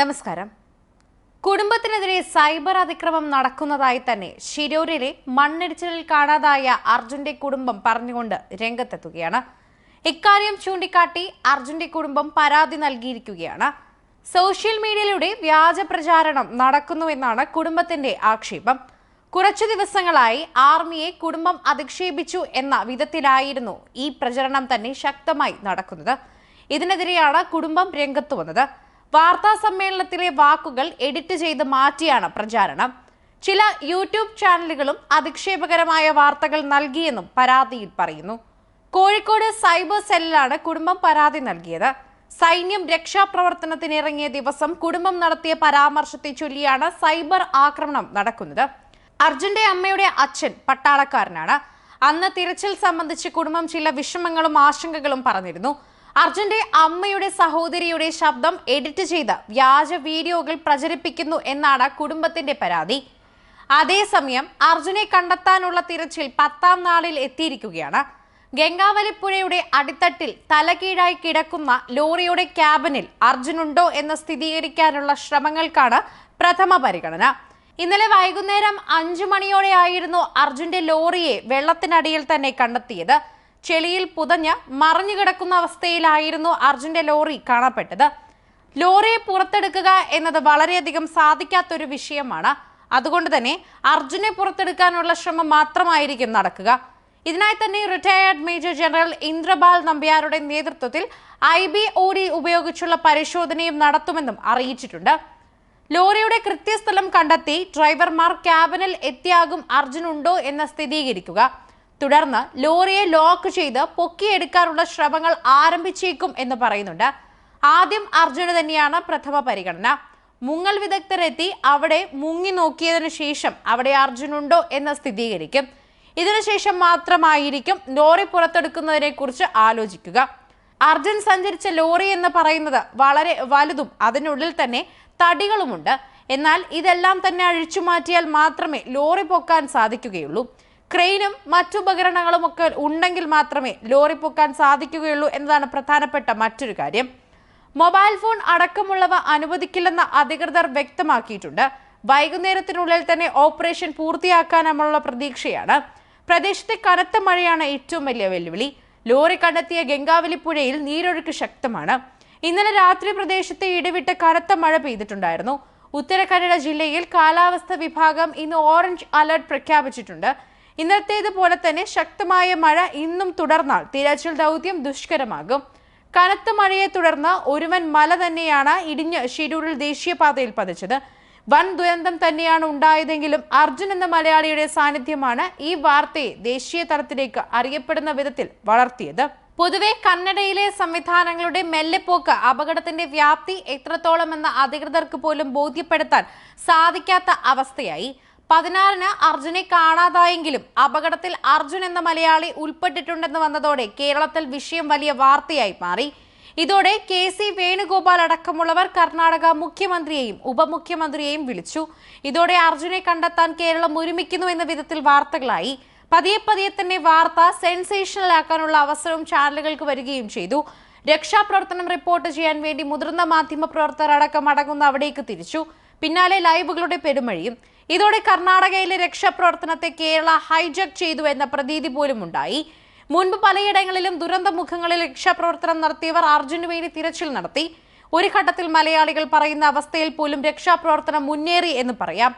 നമസ്കാരം. കുടുംബത്തിനെതിരെ സൈബർ അതിക്രമം നടക്കുന്നതായി തന്നെ ശിരൂരിലെ മണ്ണിടിച്ചിലിൽ കാണാതായ അർജുന്റെ കുടുംബം പറഞ്ഞുകൊണ്ട് രംഗത്തെത്തുകയാണ്. ഇക്കാര്യം ചൂണ്ടിക്കാട്ടി അർജുന്റെ കുടുംബം പരാതി നൽകിയിരിക്കുകയാണ്. സോഷ്യൽ മീഡിയയിലൂടെ വ്യാജ പ്രചാരണം നടക്കുന്നുവെന്നാണ് കുടുംബത്തിന്റെ ആക്ഷേപം. കുറച്ചു ദിവസങ്ങളായി ആർമിയെ കുടുംബം അധിക്ഷേപിച്ചു എന്ന വിധത്തിലായിരുന്നു ഈ പ്രചരണം തന്നെ ശക്തമായി നടക്കുന്നത്. ഇതിനെതിരെയാണ് കുടുംബം രംഗത്തു വന്നത്. വാർത്താ സമ്മേളനത്തിലെ വാക്കുകൾ എഡിറ്റ് ചെയ്ത് മാറ്റിയാണ് പ്രചാരണം. ചില യൂട്യൂബ് ചാനലുകളും അധിക്ഷേപകരമായ വാർത്തകൾ നൽകിയെന്നും പരാതിയിൽ പറയുന്നു. കോഴിക്കോട് സൈബർ സെല്ലിലാണ് കുടുംബം പരാതി നൽകിയത്. സൈന്യം രക്ഷാപ്രവർത്തനത്തിനിറങ്ങിയ ദിവസം കുടുംബം നടത്തിയ പരാമർശത്തെ ചൊല്ലിയാണ് സൈബർ ആക്രമണം നടക്കുന്നത്. അർജുന്റെ അമ്മയുടെ അച്ഛൻ പട്ടാളക്കാരനാണ്. അന്ന് തിരച്ചിൽ സംബന്ധിച്ച് കുടുംബം ചില വിഷമങ്ങളും ആശങ്കകളും പറഞ്ഞിരുന്നു. അർജുന്റെ അമ്മയുടെ സഹോദരിയുടെ ശബ്ദം എഡിറ്റ് ചെയ്ത് വ്യാജ വീഡിയോകൾ പ്രചരിപ്പിക്കുന്നു എന്നാണ് കുടുംബത്തിന്റെ പരാതി. അതേസമയം അർജുനെ കണ്ടെത്താനുള്ള തിരച്ചിൽ പത്താം നാളിൽ എത്തിയിരിക്കുകയാണ്. ഗംഗാവലിപ്പുഴയുടെ അടിത്തട്ടിൽ തലകീഴായി കിടക്കുന്ന ലോറിയുടെ ക്യാബിനിൽ അർജുനുണ്ടോ എന്ന് സ്ഥിരീകരിക്കാനുള്ള ശ്രമങ്ങൾക്കാണ് പ്രഥമ പരിഗണന. ഇന്നലെ വൈകുന്നേരം അഞ്ചു മണിയോടെയായിരുന്നു അർജുന്റെ ലോറിയെ വെള്ളത്തിനടിയിൽ തന്നെ കണ്ടെത്തിയത്. ചെളിയിൽ പുതഞ്ഞ് മറിഞ്ഞുകിടക്കുന്ന അവസ്ഥയിലായിരുന്നു അർജുന്റെ ലോറി കാണപ്പെട്ടത്. ലോറിയെ പുറത്തെടുക്കുക എന്നത് വളരെയധികം സാധിക്കാത്തൊരു വിഷയമാണ്. അതുകൊണ്ട് തന്നെ അർജുനെ പുറത്തെടുക്കാനുള്ള ശ്രമം മാത്രമായിരിക്കും നടക്കുക. ഇതിനായി തന്നെ റിട്ടയേർഡ് മേജർ ജനറൽ ഇന്ദ്രപാൽ നമ്പ്യാരുടെ നേതൃത്വത്തിൽ ഐ ബി ഒ ഡി ഉപയോഗിച്ചുള്ള പരിശോധനയും നടത്തുമെന്നും അറിയിച്ചിട്ടുണ്ട്. ലോറിയുടെ കൃത്യസ്ഥലം കണ്ടെത്തി ഡ്രൈവർമാർ ക്യാബിനിൽ എത്തിയാകും അർജുൻ ഉണ്ടോ എന്ന് സ്ഥിരീകരിക്കുക. തുടർന്ന് ലോറിയെ ലോക്ക് ചെയ്ത് പൊക്കിയെടുക്കാനുള്ള ശ്രമങ്ങൾ ആരംഭിച്ചേക്കും എന്ന് പറയുന്നുണ്ട്. ആദ്യം അർജുന് തന്നെയാണ് പ്രഥമ പരിഗണന. മുങ്ങൽ വിദഗ്ധരെത്തി അവിടെ മുങ്ങി നോക്കിയതിനു ശേഷം അവിടെ അർജുനുണ്ടോ എന്ന് സ്ഥിരീകരിക്കും. ഇതിനുശേഷം മാത്രമായിരിക്കും ലോറി പുറത്തെടുക്കുന്നതിനെ കുറിച്ച് ആലോചിക്കുക. അർജുൻ സഞ്ചരിച്ച ലോറി എന്ന് പറയുന്നത് വളരെ വലുതും അതിനുള്ളിൽ തന്നെ തടികളുമുണ്ട്. എന്നാൽ ഇതെല്ലാം തന്നെ അഴിച്ചു മാറ്റിയാൽ മാത്രമേ ലോറി പൊക്കാൻ സാധിക്കുകയുള്ളൂ. ക്രെയിനും മറ്റുപകരണങ്ങളും ഒക്കെ ഉണ്ടെങ്കിൽ മാത്രമേ ലോറി പൊക്കാൻ സാധിക്കുകയുള്ളൂ എന്നതാണ് പ്രധാനപ്പെട്ട മറ്റൊരു കാര്യം. മൊബൈൽ ഫോൺ അടക്കമുള്ളവ അനുവദിക്കില്ലെന്ന് അധികൃതർ വ്യക്തമാക്കിയിട്ടുണ്ട്. വൈകുന്നേരത്തിനുള്ളിൽ തന്നെ ഓപ്പറേഷൻ പൂർത്തിയാക്കാനുള്ള പ്രതീക്ഷയാണ്. പ്രദേശത്തെ കനത്ത മഴയാണ് ഏറ്റവും വലിയ വെല്ലുവിളി. ലോറി കണ്ടെത്തിയ ഗംഗാവലി പുഴയിൽ നീരൊഴുക്ക് ശക്തമാണ്. ഇന്നലെ രാത്രി പ്രദേശത്തെ ഇടവിട്ട് കനത്ത മഴ പെയ്തിട്ടുണ്ടായിരുന്നു. ഉത്തര കന്നഡ ജില്ലയിൽ കാലാവസ്ഥ വിഭാഗം ഇന്ന് ഓറഞ്ച് അലർട്ട് പ്രഖ്യാപിച്ചിട്ടുണ്ട്. ഇന്നത്തേതുപോലെ തന്നെ ശക്തമായ മഴ ഇന്നും തുടർന്നാൽ തിരച്ചിൽ ദൗത്യം ദുഷ്കരമാകും. കനത്ത മഴയെ തുടർന്ന് ഒരുവൻ മല തന്നെയാണ് ഇടിഞ്ഞ് ഷിരൂരിൽ ദേശീയപാതയിൽ പതിച്ചത്. വൻ ദുരന്തം തന്നെയാണ് ഉണ്ടായതെങ്കിലും അർജുൻ എന്ന മലയാളിയുടെ സാന്നിധ്യമാണ് ഈ വാർത്തയെ ദേശീയ തലത്തിലേക്ക് അറിയപ്പെടുന്ന വിധത്തിൽ വളർത്തിയത്. പൊതുവെ കന്നഡയിലെ സംവിധാനങ്ങളുടെ മെല്ലെപ്പോക്ക് അപകടത്തിന്റെ വ്യാപ്തി എത്രത്തോളം എന്ന അധികൃതർക്ക് പോലും ബോധ്യപ്പെടുത്താൻ സാധിക്കാത്ത അവസ്ഥയായി. പതിനാറിന് അർജുനെ കാണാതായെങ്കിലും അപകടത്തിൽ അർജുൻ എന്ന മലയാളി ഉൾപ്പെട്ടിട്ടുണ്ടെന്ന് വന്നതോടെ കേരളത്തിൽ വിഷയം വലിയ വാർത്തയായി മാറി. ഇതോടെ കെ സി വേണുഗോപാൽ അടക്കമുള്ളവർ കർണാടക മുഖ്യമന്ത്രിയെയും ഉപമുഖ്യമന്ത്രിയെയും വിളിച്ചു. ഇതോടെ അർജുനെ കണ്ടെത്താൻ കേരളം ഒരുമിക്കുന്നു എന്ന വിധത്തിൽ വാർത്തകളായി. പതിയെ പതിയെ തന്നെ വാർത്ത സെൻസേഷണൽ ആക്കാനുള്ള അവസരവും ചാനലുകൾക്ക് വരികയും ചെയ്തു. രക്ഷാപ്രവർത്തനം റിപ്പോർട്ട് ചെയ്യാൻ വേണ്ടി മുതിർന്ന മാധ്യമ പ്രവർത്തകർ അടക്കം അടങ്ങുന്ന അവിടേക്ക് തിരിച്ചു. പിന്നാലെ ലൈവുകളുടെ പെരുമഴിയും. ഇതോടെ കർണാടകയിലെ രക്ഷാപ്രവർത്തനത്തെ കേരള ഹൈജാക്ക് ചെയ്തു എന്ന പ്രതീതി പോലും ഉണ്ടായി. മുൻപ് പലയിടങ്ങളിലും ദുരന്ത മുഖങ്ങളിൽ രക്ഷാപ്രവർത്തനം നടത്തിയവർ അർജുനു വേണ്ടി തിരച്ചിൽ നടത്തി. ഒരു ഘട്ടത്തിൽ മലയാളികൾ പറയുന്ന അവസ്ഥയിൽ പോലും രക്ഷാപ്രവർത്തനം മുന്നേറി എന്ന് പറയാം.